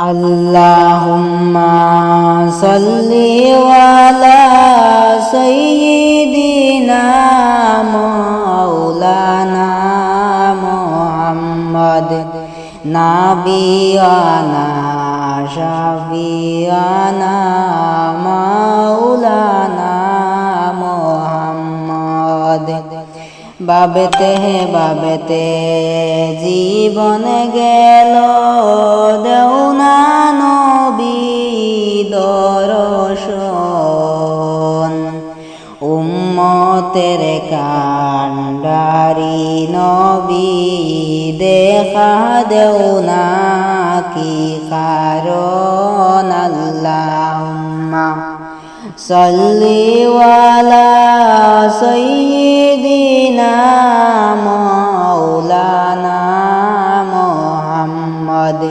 اللهم صل على سيدنا مولانا محمد نبينا شفيعنا مولانا محمد বাবেতে বাবেতে জীবন গেল মতের কান্ডারি নবী দেখা দেও না কি কারণ আল্লাহুম্মা সল্লি ওয়ালা সাইয়্যিদিনা মাওলানা মুহাম্মদ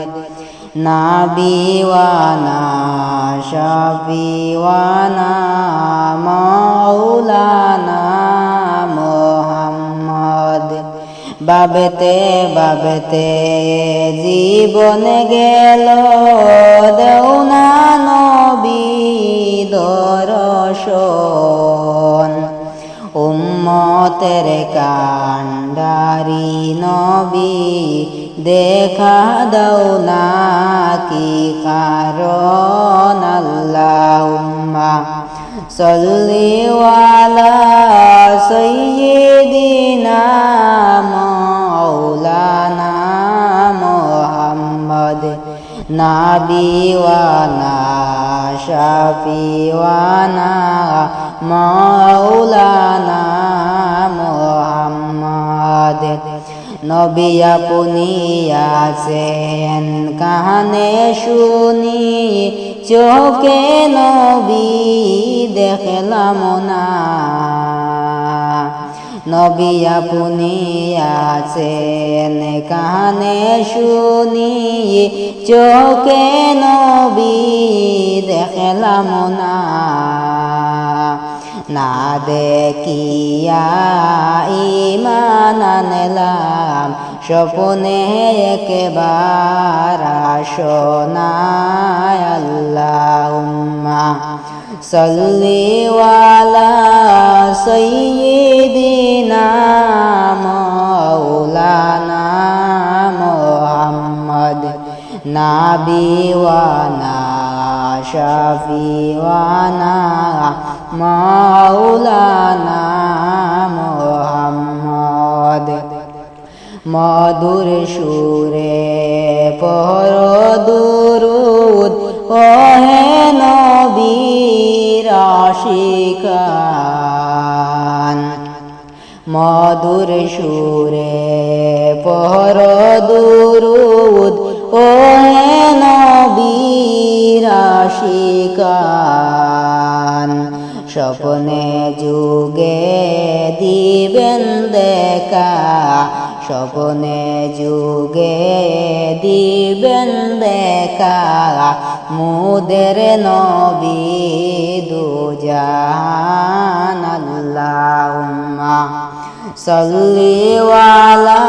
নাবিওয়ানা শাফিওয়ানা বাবেতে বাবেতে জীবন গেল। দেউনা নবী দরশন। উম্মতের কান্ডারি নবী দেখা দাও না কি কারণ আল্লাহ উম্মা সল্লিওয়ালা সৈ নাবিওয়ানা শাফিওয়ানা মৌলানা মোহাম্মদ। নবিয়া আপনি আছেন কাহানে শুনি চোখে নবী দেখলাম না। নবী আপনি আছেন, কানে শুনি চোখে নবী দেখলাম না। না দেখিয়া ইমান আনলাম, স্বপনে একবার শোনায় আল্লাহুম্মা। সাল্লি ওয়ালা নাবি ওয়ানা শাফি ওয়ানা মাওলানা মুহাম্মদ। মধুর সুরে পর দুরুদ, ওহে নবীর আশিকান। মধুর সুরে পর দুরুদ নবীর আশিকান। স্বপ্নে যুগে দিবেন দেখা। স্বপ্নে যুগে দিবেন দেখা। মুদের নবী দুজান আল্লাহুম্মা। সাল্লি ওয়ালা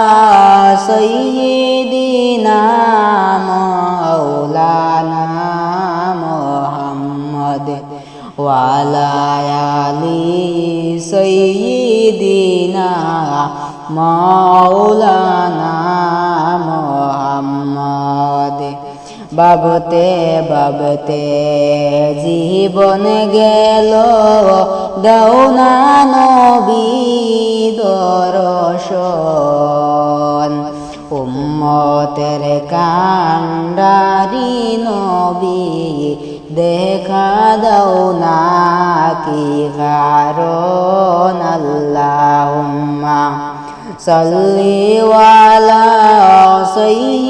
ওয়ালা আলি সাইয়্যিদিনা মাওলানা মুহাম্মদ বাবতে বাবতে জীবন গেল দৌনা নবী দর্শন উম্মতের নবী দেখা দাও না কি কারণ আল্লাহুম্মা সাল্লি ওয়ালা সাইয়্যিদিনা